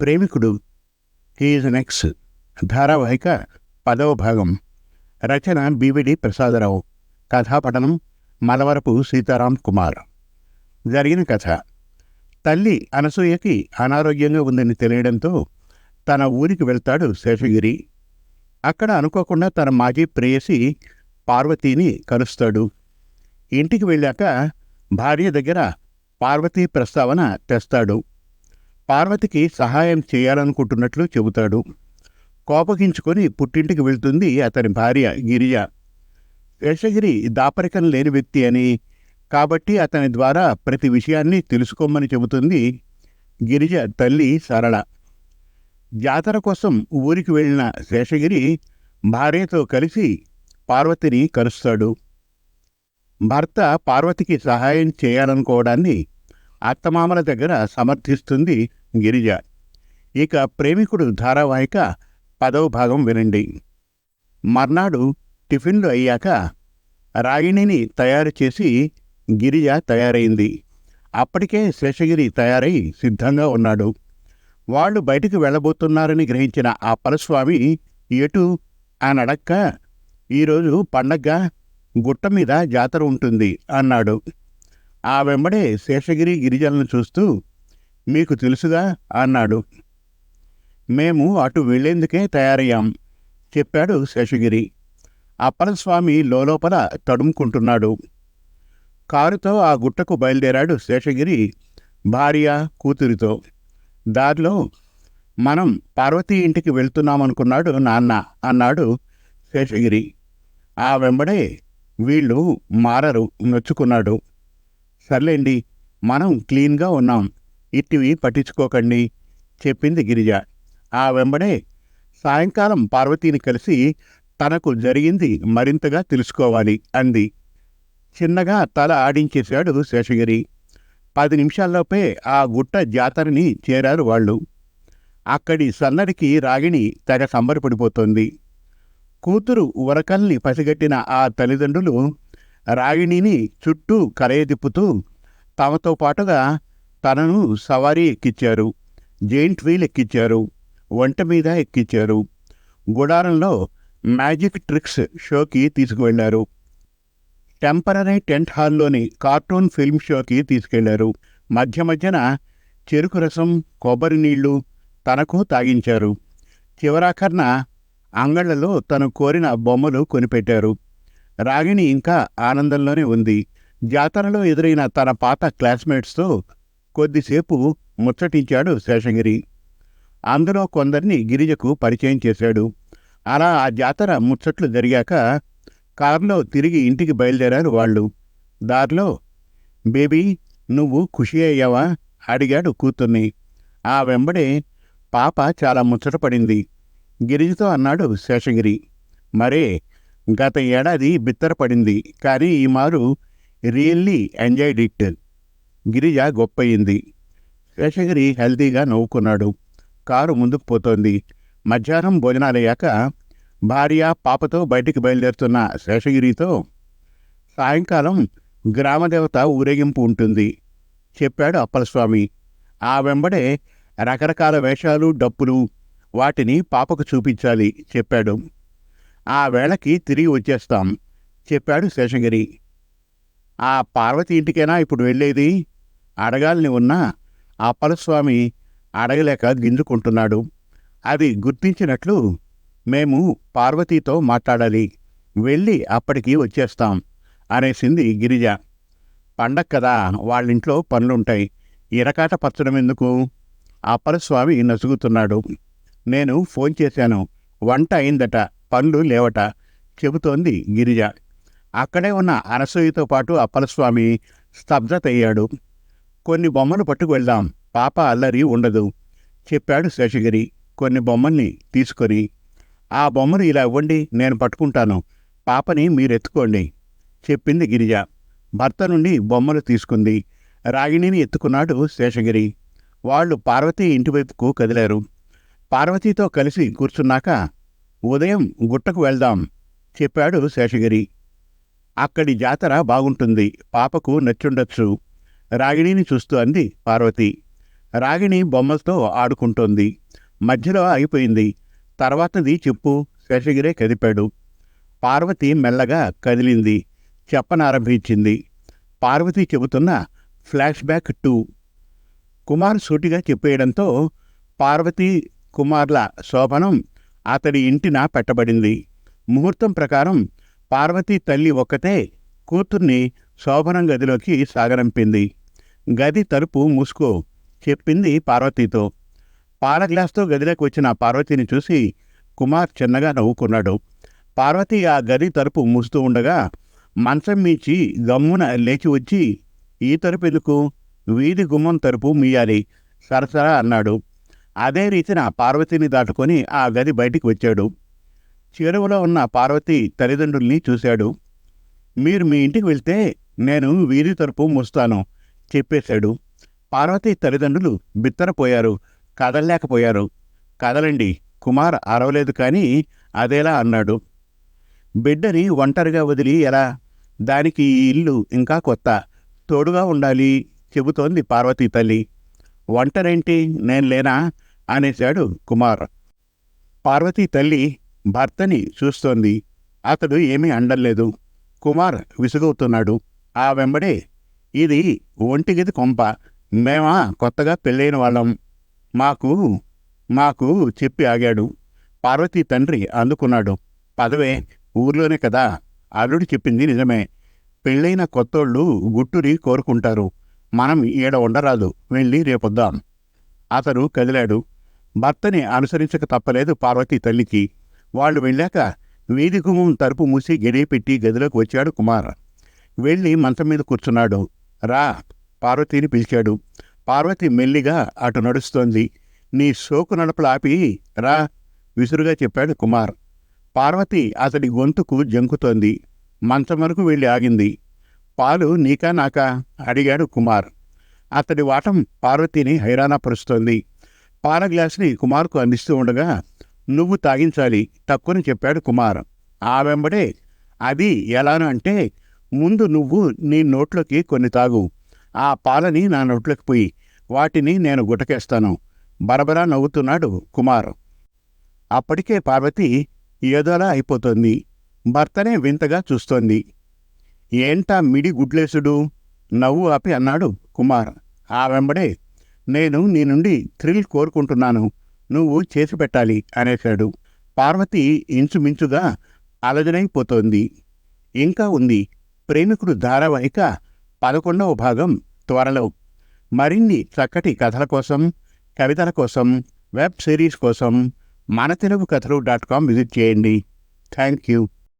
ప్రేమికుడు. He is next ధారావాహిక పదవ భాగం. రచన బివిడి ప్రసాదరావు. కథాపఠనం మలవరపు సీతారాం కుమార్. జరిగిన కథ. తల్లి అనసూయకి అనారోగ్యంగా ఉందని తెలియడంతో తన ఊరికి వెళ్తాడు శేషగిరి. అక్కడ అనుకోకుండా తన మాజీ ప్రేయసి పార్వతీని కలుస్తాడు. ఇంటికి వెళ్ళాక భార్య దగ్గర పార్వతీ ప్రస్తావన తెస్తాడు. పార్వతికి సహాయం చేయాలనుకుంటున్నట్లు చెబుతాడు. కోపగించుకొని పుట్టింటికి వెళ్తుంది అతని భార్య గిరిజ. శేషగిరి దాపరికం లేని వ్యక్తి అని కాబట్టి అతని ద్వారా ప్రతి విషయాన్ని తెలుసుకోమని చెబుతుంది గిరిజ తల్లి సరళ. జాతర కోసం ఊరికి వెళ్ళిన శేషగిరి భార్యతో కలిసి పార్వతిని కలుస్తాడు. భర్త పార్వతికి సహాయం చేయాలనుకోవడాన్ని అత్తమామల దగ్గర సమర్థిస్తుంది గిరిజ. ఇక ప్రేమికుడు ధారావాహిక పదవ భాగం వినండి. మర్నాడు టిఫిన్లు అయ్యాక రాగిణిని తయారు చేసి గిరిజ తయారైంది. అప్పటికే శేషగిరి తయారై సిద్ధంగా ఉన్నాడు. వాళ్ళు బయటికి వెళ్ళబోతున్నారని గ్రహించిన ఆ పరస్వామి ఎటు అని అడక్క ఈరోజు పండగ గుట్ట మీద జాతర ఉంటుంది అన్నాడు. ఆ వెంబడే శేషగిరి గిరిజలను చూస్తూ మీకు తెలుసుగా అన్నాడు. మేము అటు వెళ్ళేందుకే తయారయ్యాం చెప్పాడు శేషగిరి. అప్పలస్వామి లోలోపల తడుముకుంటున్నాడు. కారుతో ఆ గుట్టకు బయలుదేరాడు శేషగిరి భార్య కూతురితో. దారిలో మనం పార్వతీ ఇంటికి వెళ్తున్నామనుకున్నాడు నాన్న అన్నాడు శేషగిరి. ఆ వెంబడే వీళ్ళు మారరు నొచ్చుకున్నాడు. సర్లేండి మనం క్లీన్గా ఉన్నాం. ఇట్టివి పట్టించుకోకండి చెప్పింది గిరిజ. ఆ వెంబడే సాయంకాలం పార్వతీని కలిసి తనకు జరిగింది మరింతగా తెలుసుకోవాలి అంది. చిన్నగా తల ఆడించేశాడు శేషగిరి. పది నిమిషాల్లోపే ఆ గుట్ట జాతరని చేరారు వాళ్ళు. అక్కడి సన్నడికి రాగిణి తెగ సంబరపడిపోతోంది. కూతురు ఉరకల్ని పసిగట్టిన ఆ తల్లిదండ్రులు రాగిణిని చుట్టూ కలయదిప్పుతూ తమతో పాటుగా తనను సవారీ ఎక్కించారు జెయింట్ వీల్ ఎక్కించారు వంట మీద ఎక్కించారు గుడారంలో మ్యాజిక్ ట్రిక్స్ షోకి తీసుకువెళ్ళారు. టెంపరరీ టెంట్ హాల్లోని కార్టూన్ ఫిల్మ్ షోకి తీసుకెళ్ళారు. మధ్య మధ్యన చెరుకు రసం కొబ్బరి నీళ్ళు తనకు తాగించారు. చివరాఖర్న అంగళ్ళలో తను కోరిన బొమ్మలు కొనిపెట్టారు. రాగిణి ఇంకా ఆనందంలోనే ఉంది. జాతరలో ఎదురైన తన పాత క్లాస్మేట్స్తో కొద్దిసేపు ముచ్చటించాడు శేషగిరి. అందులో కొందరిని గిరిజకు పరిచయం చేశాడు. అలా ఆ జాతర ముచ్చట్లు జరిగాక కారులో తిరిగి ఇంటికి బయలుదేరారు వాళ్ళు. దారిలో బేబీ నువ్వు ఖుషి అయ్యావా? అడిగాడు కూతుర్ని. ఆ వెంబడే పాప చాలా ముచ్చటపడింది గిరిజతో అన్నాడు శేషగిరి. మరే గత ఏడాది బిత్తరపడింది కానీ ఈ మారు రియల్లీ ఎంజాయ్డ్ ఇట్. గిరిజ గొప్పయింది. శేషగిరి హెల్తీగా నవ్వుకున్నాడు. కారు ముందుకు పోతోంది. మధ్యాహ్నం భోజనాలయ్యాక భార్య పాపతో బయటికి బయలుదేరుతున్న శేషగిరితో సాయంకాలం గ్రామదేవత ఊరేగింపు ఉంటుంది చెప్పాడు అప్పలస్వామి. ఆ వెంబడే రకరకాల వేషాలు డప్పులు వాటిని పాపకు చూపించాలి చెప్పాడు. ఆ వేళకి తిరిగి వచ్చేస్తాం చెప్పాడు శేషగిరి. ఆ పార్వతి ఇంటికైనా ఇప్పుడు వెళ్ళేది? అడగాలని ఉన్నా అప్పలస్వామి అడగలేక గింజుకుంటున్నాడు. అది గుర్తించినట్లు మేము పార్వతీతో మాట్లాడాలి వెళ్ళి అప్పటికి వచ్చేస్తాం అనేసింది గిరిజ. పండగ కదా వాళ్ళింట్లో పనులుంటాయి ఇరకాట పచ్చడం ఎందుకు? అప్పలస్వామి నసుగుతున్నాడు. నేను ఫోన్ చేశాను వంట అయిందట. పనులు లేవట చెబుతోంది గిరిజ. అక్కడే ఉన్న అనసూయతో పాటు అప్పలస్వామి స్తబ్దతయ్యాడు కొన్ని బొమ్మలు పట్టుకు వెళ్దాం పాప అల్లరి ఉండదు చెప్పాడు శేషగిరి. కొన్ని బొమ్మల్ని తీసుకొని ఆ బొమ్మను ఇలా ఇవ్వండి నేను పట్టుకుంటాను పాపని మీరెత్తుకోండి చెప్పింది గిరిజ. భర్త నుండి బొమ్మలు తీసుకుంది. రాగిణిని ఎత్తుకున్నాడు శేషగిరి. వాళ్ళు పార్వతి ఇంటివైపుకు కదిలారు. పార్వతీతో కలిసి కూర్చున్నాక ఉదయం గుట్టకు వెళ్దాం చెప్పాడు శేషగిరి. అక్కడి జాతర బాగుంటుంది పాపకు నచ్చుండొచ్చు రాగిణిని చూస్తూ అంది పార్వతి. రాగిణి బొమ్మలతో ఆడుకుంటోంది మధ్యలో అయిపోయింది తర్వాతది చెప్పు శేషగిరే కదిపాడు. పార్వతి మెల్లగా కదిలింది చెప్పనారంభించింది. పార్వతి చెబుతున్న ఫ్లాష్ బ్యాక్ టూ. కుమార్ సూటిగా చెప్పేయడంతో పార్వతి కుమార్ల శోభనం అతడి ఇంటిన పెట్టబడింది. ముహూర్తం ప్రకారం పార్వతీ తల్లి ఒక్కతే కూతుర్ని శోభనం గదిలోకి సాగరంపింది గది తలుపు మూసుకో చెప్పింది పార్వతీతో. పాల గ్లాస్తో గదిలోకి వచ్చిన పార్వతిని చూసి కుమార్ చిన్నగా నవ్వుకున్నాడు. పార్వతి ఆ గది తలుపు మూస్తూ ఉండగా మంచం మీచి గమ్మున లేచి వచ్చి ఈ తలుపు ఎందుకు? వీధి గుమ్మం తలుపు మీయాలి. సరసరా అన్నాడు. అదే రీతిన పార్వతిని దాటుకొని ఆ గది బయటికి వచ్చాడు. చెరువులో ఉన్న పార్వతి తల్లిదండ్రుల్ని చూశాడు. మీరు మీ ఇంటికి వెళ్తే నేను వీధి తరపు మూస్తాను చెప్పేశాడు. పార్వతి తల్లిదండ్రులు బిత్తరపోయారు కదలలేకపోయారు. కదలండి కుమార్ అరవలేదు కానీ అదేలా అన్నాడు. బిడ్డని ఒంటరిగా వదిలి ఎలా? దానికి ఈ ఇల్లు ఇంకా కొత్త తోడుగా ఉండాలి చెబుతోంది పార్వతీ తల్లి. ఒంటరేంటి? నేను లేనా? అనేశాడు కుమార్. పార్వతీ తల్లి భర్తని చూస్తోంది. అతడు ఏమీ అండలేదు. కుమార్ విసుగవుతున్నాడు. ఆ వెంబడే ఇది ఒంటిగది కొంప. మేమా కొత్తగా పెళ్ళైన వాళ్ళం. మాకు మాకు చెప్పి ఆగాడు. పార్వతీ తండ్రి అందుకున్నాడు. పదవే ఊర్లోనే కదా. అల్లుడు చెప్పింది నిజమే. పెళ్ళైన కొత్తోళ్ళు గుట్టురి కోరుకుంటారు. మనం ఈడ ఉండరాదు వెళ్ళి రేపొద్దాం. అతను కదిలాడు. భర్తని అనుసరించక తప్పలేదు పార్వతి తల్లికి. వాళ్ళు వెళ్ళాక వీధి గుమ్మం తలుపు మూసి గడియ పెట్టి గదిలోకి వచ్చాడు కుమార్. వెళ్ళి మంచం మీద కూర్చున్నాడు. రా పార్వతిని పిలిచాడు. పార్వతి మెల్లిగా అటు నడుస్తోంది. నీ సోకు నడపలు ఆపి రా విసురుగా చెప్పాడు కుమార్. పార్వతి అతడి గొంతుకు జంకుతోంది. మంచం వరకు వెళ్ళి ఆగింది. పాలు నీకా నాకా? అడిగాడు కుమార్. అతడి వాటం పార్వతిని హైరాణపరుస్తోంది పాల గ్లాసుని కుమార్కు అందిస్తూ ఉండగా నువ్వు తాగించాలి తక్కువని చెప్పాడు కుమార్. ఆ వెంబడే అది ఎలాను అంటే ముందు నువ్వు నీ నోట్లోకి కొన్ని తాగు. ఆ పాలని నా నోట్లోకి పోయి వాటిని నేను గుటకేస్తాను. బరబరా నవ్వుతున్నాడు కుమార్. అప్పటికే పార్వతి ఏదోలా అయిపోతోంది. భర్తనే వింతగా చూస్తోంది. ఏంటా మిడి గుడ్లేసుడు? నవ్వు ఆపి అన్నాడు కుమార్. ఆ వెంబడే నేను నీ నుండి థ్రిల్ కోరుకుంటున్నాను. నువ్వు చేసి పెట్టాలి అనేశాడు. పార్వతి ఇంచుమించుగా అలజనైపోతోంది ఇంకా ఉంది. ప్రేమికుడు ధారావాహిక పదకొండవ భాగం త్వరలో. మరిన్ని చక్కటి కథల కోసం కవితల కోసం వెబ్ సిరీస్ కోసం మన తెలుగు కథలు డాట్ కామ్ విజిట్ చేయండి. Thank you.